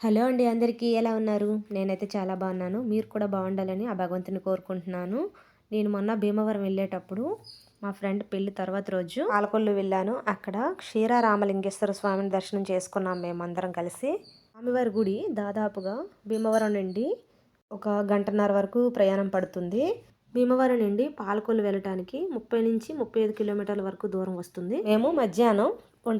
Hello అండి అందరికీ ఎలా ఉన్నారు? నేనైతే చాలా బాగున్నాను. మీరు కూడా బాగుండాలని ఆ భగవంతుని కోరుకుంటున్నాను. నేను మొన్న భీమవరం వెళ్ళేటప్పుడు మా ఫ్రెండ్ పెళ్ళి తర్వాత రోజు పాలకొల్లు వెళ్ళాను. అక్కడ క్షీరారామలింగేశ్వర స్వామిని దర్శనం చేసుకున్నాం మేమందరం కలిసి. స్వామివారి గుడి దాదాపుగా భీమవరం నుండి ఒక గంటన్నర వరకు ప్రయాణం పడుతుంది. భీమవరం నుండి పాలకొల్లు వెళ్ళటానికి ముప్పై నుంచి ముప్పై ఐదు కిలోమీటర్ల వరకు దూరం వస్తుంది. మేము మధ్యాహ్నం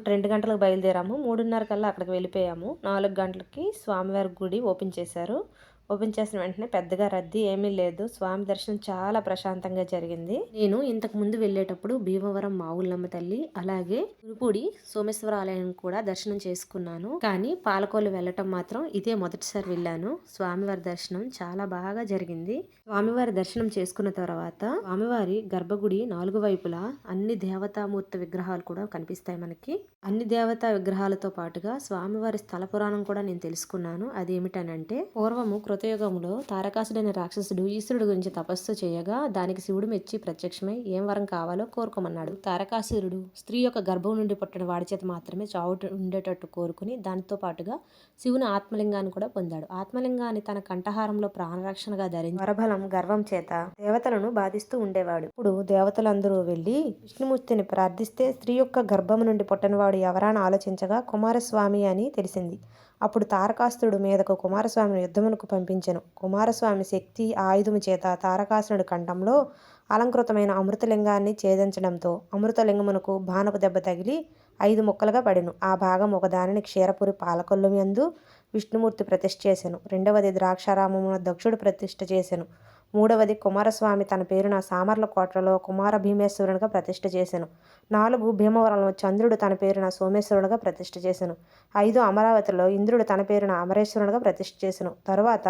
రెండు గంటలకు బయలుదేరాము. మూడున్నర కల్లా అక్కడికి వెళ్ళిపోయాము. నాలుగు గంటలకి స్వామివారి గుడి ఓపెన్ చేశారు. ఓపెన్ చేసిన వెంటనే పెద్దగా రద్దీ ఏమీ లేదు. స్వామి దర్శనం చాలా ప్రశాంతంగా జరిగింది. నేను ఇంతకు ముందు వెళ్ళేటప్పుడు భీమవరం మావులమ్మ తల్లి అలాగే గురుపూడి సోమేశ్వర ఆలయం కూడా దర్శనం చేసుకున్నాను. కానీ పాలకోలు వెళ్ళటం మాత్రం ఇదే మొదటిసారి వెళ్ళాను. స్వామివారి దర్శనం చాలా బాగా జరిగింది. స్వామివారి దర్శనం చేసుకున్న తర్వాత స్వామివారి గర్భగుడి నాలుగు వైపులా అన్ని దేవతామూర్తి విగ్రహాలు కూడా కనిపిస్తాయి మనకి. అన్ని దేవతా విగ్రహాలతో పాటుగా స్వామివారి స్థల పురాణం కూడా నేను తెలుసుకున్నాను. అదేమిటనంటే పూర్వము కృతయుగంలో తారకాసుడైన రాక్షసుడు ఈశ్వరుడు గురించి తపస్సు చేయగా దానికి శివుడు మెచ్చి ప్రత్యక్షమై ఏం వరం కావాలో కోరుకోమన్నాడు. తారకాసురుడు స్త్రీ యొక్క గర్భం నుండి పుట్టిన వాడి చేత మాత్రమే చావు ఉండేటట్టు కోరుకుని దానితో పాటుగా శివుని ఆత్మలింగాన్ని కూడా పొందాడు. ఆత్మలింగాన్ని తన కంఠహారంలో ప్రాణరక్షణగా ధరించి వరబలం గర్వం చేత దేవతలను బాధిస్తూ ఉండేవాడు. ఇప్పుడు దేవతలందరూ వెళ్ళి విష్ణుమూర్తిని ప్రార్థిస్తే స్త్రీ యొక్క గర్భం నుండి పుట్టినవాడు ఎవరాని ఆలోచించగా కుమారస్వామి అని తెలిసింది. అప్పుడు తారకాసురుడు మీదకు కుమారస్వామిని యుద్ధమునకు పంపించెను. కుమారస్వామి శక్తి ఆయుధము చేత తారకాసురుడి కంఠంలో అలంకృతమైన అమృతలింగాన్ని ఛేదించడంతో అమృతలింగమునకు బాణపు దెబ్బ తగిలి ఐదు ముక్కలుగా పడెను. ఆ భాగం ఒకదానిని క్షీరపురి పాలకొల్లు యందు విష్ణుమూర్తి ప్రతిష్ఠ చేశాను రెండవది ద్రాక్షారామమున దక్షుడు ప్రతిష్ఠ చేశాను మూడవది కుమారస్వామి తన పేరున సామర్ల కోటలో కుమార భీమేశ్వరునిగా ప్రతిష్ఠ చేశాను నాలుగు భీమవరంలో చంద్రుడు తన పేరున సోమేశ్వరునిగా ప్రతిష్ఠ చేశాను ఐదు అమరావతిలో ఇంద్రుడు తన పేరున అమరేశ్వరునిగా ప్రతిష్ఠ చేశాను తరువాత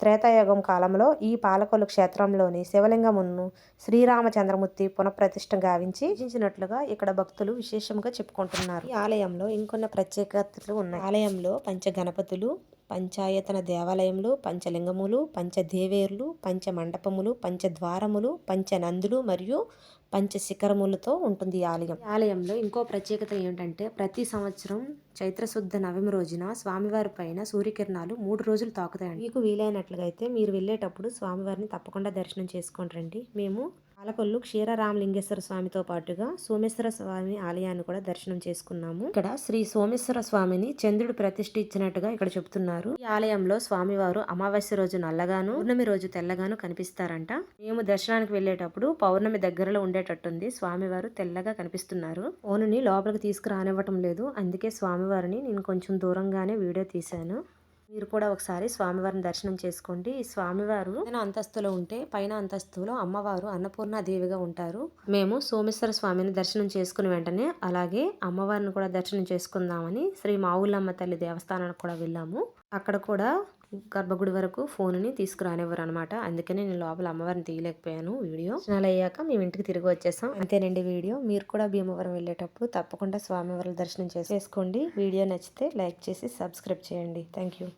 త్రేతాయుగం కాలంలో ఈ పాలకొల్లు క్షేత్రంలోని శివలింగమును శ్రీరామచంద్రమూర్తి పునఃప్రతిష్ఠ గావించి పూజించినట్లుగా ఇక్కడ భక్తులు విశేషంగా చెప్పుకుంటున్నారు. ఈ ఆలయంలో ఇంకొన్ని ప్రత్యేకతలు ఉన్నాయి. ఆలయంలో పంచగణపతులు పంచాయతన దేవాలయములు పంచలింగములు పంచదేవేరులు పంచమండపములు పంచద్వారములు పంచనందులు మరియు పంచశిఖరములతో ఉంటుంది ఈ ఆలయం. ఆలయంలో ఇంకో ప్రత్యేకత ఏంటంటే ప్రతి సంవత్సరం చైత్రశుద్ధ నవమి రోజున స్వామివారి పైన సూర్యకిరణాలు మూడు రోజులు తాకుతాయండి. మీకు వీలైనట్లుగా అయితే మీరు వెళ్ళేటప్పుడు స్వామివారిని తప్పకుండా దర్శనం చేసుకొని రండి. మేము పాలకొల్లు క్షీరరామలింగేశ్వర స్వామితో పాటుగా సోమేశ్వర స్వామి ఆలయాన్ని కూడా దర్శనం చేసుకున్నాము. ఇక్కడ శ్రీ సోమేశ్వర స్వామిని చంద్రుడు ప్రతిష్ఠించినట్టుగా ఇక్కడ చెబుతున్నారు. ఈ ఆలయంలో స్వామివారు అమావాస్య రోజు నల్లగాను పౌర్ణమి రోజు తెల్లగాను కనిపిస్తారంట. మేము దర్శనానికి వెళ్ళేటప్పుడు పౌర్ణమి దగ్గరలో ఉండేటట్టుంది. స్వామివారు తెల్లగా కనిపిస్తున్నారు. ఓనుని లోపలికి తీసుకురానివ్వటం లేదు. అందుకే స్వామివారిని నేను కొంచెం దూరంగానే వీడియో తీశాను. మీరు కూడా ఒకసారి స్వామివారిని దర్శనం చేసుకోండి. ఈ స్వామివారు అంతస్తులో ఉంటే పైన అంతస్తులో అమ్మవారు అన్నపూర్ణ దేవిగా ఉంటారు. మేము సోమేశ్వర స్వామిని దర్శనం చేసుకుని వెంటనే అలాగే అమ్మవారిని కూడా దర్శనం చేసుకుందామని శ్రీ మావులమ్మ తల్లి దేవస్థానానికి కూడా వెళ్ళాము. అక్కడ కూడా గర్భగుడి వరకు ఫోన్ని తీసుకురానివ్వరు అనమాట అందుకనే నేను లోపల అమ్మవారిని తీయలేకపోయాను వీడియో. దర్శనాలు అయ్యాక మేము ఇంటికి తిరిగి వచ్చేసాం. అంతేనండి వీడియో. మీరు కూడా భీమవరం వెళ్ళేటప్పుడు తప్పకుండా స్వామివారి దర్శనం చేసుకోండి. వీడియో నచ్చితే లైక్ చేసి సబ్స్క్రైబ్ చేయండి. Thank you.